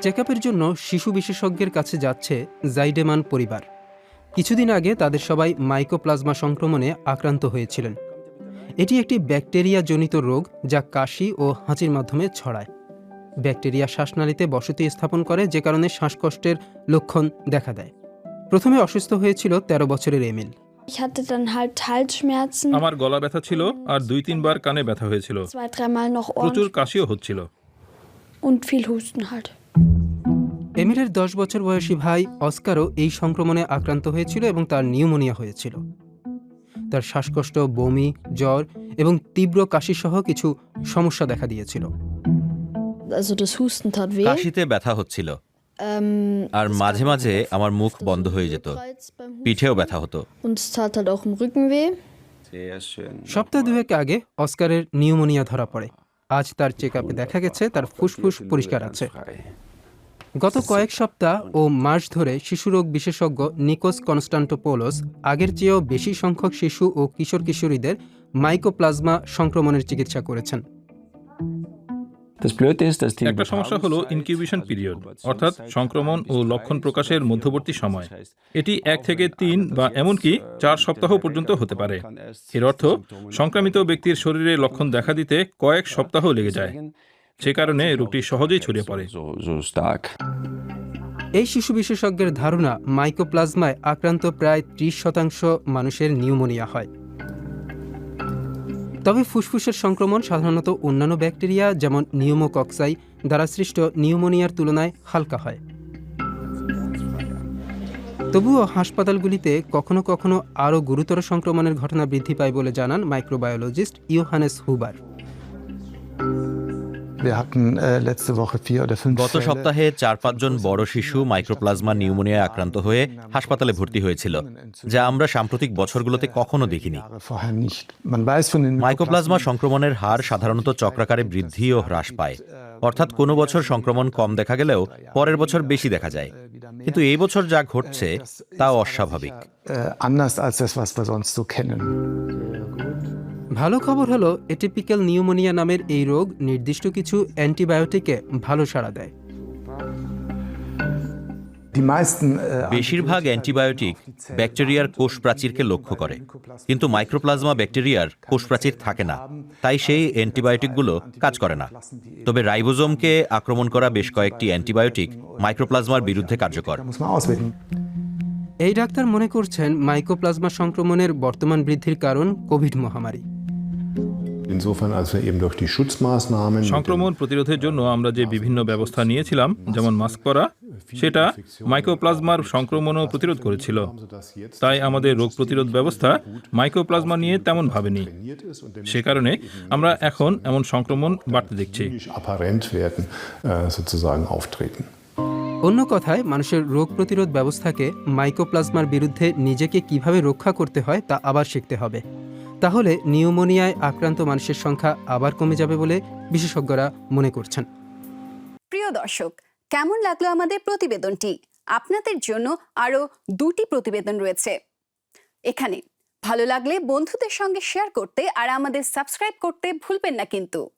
Check জন্য শিশু বিশেষজ্ঞের কাছে যাচ্ছে জাইডেমান পরিবার। কিছুদিন আগে তাদের সবাই মাইকোপ্লাজমা সংক্রমণে আক্রান্ত হয়েছিলেন। এটি একটি ব্যাকটেরিয়া জনিত রোগ যা কাশি ও হাঁচির মাধ্যমে ছড়ায়। ব্যাকটেরিয়া শ্বাসনালীতে বসতি স্থাপন করে যে কারণে শ্বাসকষ্টের লক্ষণ দেখা দেয়। প্রথমে অসুস্থ হয়েছিল ১৩ বছরের Emil. Ich hatte dann halt Halsschmerzen, আমার গলা ব্যথা ছিল আর দুই তিনবার কানে ব্যথা হয়েছিল। Zwei, dreimal noch প্রচুর কাশিও হচ্ছিল। und viel Husten halt. এমিলের দশ বছর বয়সী ভাই অস্কারও এই সংক্রমণে আক্রান্ত হয়েছিল এবং তার নিউমোনিয়া হয়েছিল। তার শ্বাসকষ্ট বমি জ্বর এবং তীব্র কাশিসহ কিছু সমস্যা দেখা দিয়েছিল. কাশিতে ব্যথা হচ্ছিল। Ähm, আর মাঝে মাঝে আমার মুখ বন্ধ হয়ে যেত. পিঠেও ব্যথা হতো. সপ্তাহ দুয়েক আগে অস্কারের নিউমোনিয়া ধরা পড়ে। আজ তার চেক দেখা গেছে তার ফুসফুস পরিষ্কার আছে। গত কয়েক সপ্তাহ ও মাস ধরে শিশুরোগ বিশেষজ্ঞ নিকোস কনস্টান্টোপোলোস আগের চেয়েও বেশি সংখ্যক শিশু ও কিশোর কিশোরীদের মাইকোপ্লাজমা সংক্রমণের চিকিৎসা করেছেন। একটা সমস্যা হলো ইনকিউবেশন পিরিয়ড অর্থাৎ সংক্রমণ ও লক্ষণ প্রকাশের মধ্যবর্তী সময়। এটি এক থেকে তিন বা এমনকি চার সপ্তাহ পর্যন্ত হতে পারে। এর অর্থ সংক্রামিত ব্যক্তির শরীরে লক্ষণ দেখা দিতে কয়েক সপ্তাহ লেগে যায়। সে কারণে রোগটি সহজেই ছড়িয়ে পড়ে. এই শিশু বিশেষজ্ঞের ধারণা মাইকোপ্লাজমায় আক্রান্ত প্রায় ত্রিশ শতাংশ মানুষের নিউমোনিয়া হয়। তবে ফুসফুসের সংক্রমণ সাধারণত অন্যান্য ব্যাকটেরিয়া যেমন নিউমোকক্সাই দ্বারা সৃষ্ট নিউমোনিয়ার তুলনায় হালকা হয়। তবুও হাসপাতালগুলিতে কখনো কখনো আরও গুরুতর সংক্রমণের ঘটনা বৃদ্ধি পায় বলে জানান মাইক্রোবায়োলজিস্ট ইউহানেস হুবার। গত সপ্তাহে চার পাঁচজন বড় শিশু মাইক্রোপ্লাজমা নিউমোনিয়ায় আক্রান্ত হয়ে হাসপাতালে ভর্তি হয়েছিল যা আমরা সাম্প্রতিক বছরগুলোতে কখনো দেখিনি। Jahre vorher nicht. Man weiß von den mycoplasma সংক্রমণের হার সাধারণত চক্রাকারে বৃদ্ধি ও হ্রাস পায়। অর্থাৎ কোনো বছর সংক্রমণ কম দেখা গেলেও পরের বছর বেশি দেখা যায়। কিন্তু এই বছর যা ঘটছে তা অস্বাভাবিক। ভালো খবর হলো এটিপিক্যাল নিউমোনিয়া নামের এই রোগ নির্দিষ্ট কিছু অ্যান্টিবায়োটিকে ভালো সাড়া দেয়। Äh, বেশিরভাগ অ্যান্টিবায়োটিক ব্যাকটেরিয়ার কোষ প্রাচীরকে লক্ষ্য করে। কিন্তু মাইক্রোপ্লাজমা ব্যাকটেরিয়ার কোষ প্রাচীর থাকে না তাই সেই অ্যান্টিবায়োটিকগুলো কাজ করে না। তবে রাইবোজোমকে আক্রমণ করা বেশ কয়েকটি অ্যান্টিবায়োটিক মাইক্রোপ্লাজমার বিরুদ্ধে কার্যকর. এই ডাক্তার মনে করছেন মাইক্রোপ্লাজমা সংক্রমণের বর্তমান বৃদ্ধির কারণ কোভিড মহামারী। সংক্রমণ প্রতিরোধের জন্য আমরা যে বিভিন্ন ব্যবস্থা নিয়েছিলাম যেমন মাস্ক পরা সেটা মাইক্রোপ্লাজমার সংক্রমণও প্রতিরোধ করেছিল। তাই আমাদের রোগ প্রতিরোধ ব্যবস্থা মাইক্রোপ্লাজমা নিয়ে তেমন ভাবেনি। সে কারণে আমরা এখন এমন সংক্রমণ বাড়তে দেখছি। Äh, sozusagen auftreten. অন্য কথায় মানুষের রোগ প্রতিরোধ ব্যবস্থাকে মাইকোপ্লাজমার বিরুদ্ধে নিজেকে কীভাবে রক্ষা করতে হয় তা আবার শিখতে হবে। তাহলে নিউমোনিয়ায় আক্রান্ত মানুষের সংখ্যা আবার কমে যাবে বলে বিশেষজ্ঞরা মনে করছেন। প্রিয় দর্শক, কেমন লাগল আমাদের প্রতিবেদনটি? আপনাদের জন্য আরও দুটি প্রতিবেদন রয়েছে। এখানে, ভালো লাগলে বন্ধুদের সঙ্গে শেয়ার করতে আর আমাদের সাবস্ক্রাইব করতে ভুলবেন না কিন্তু।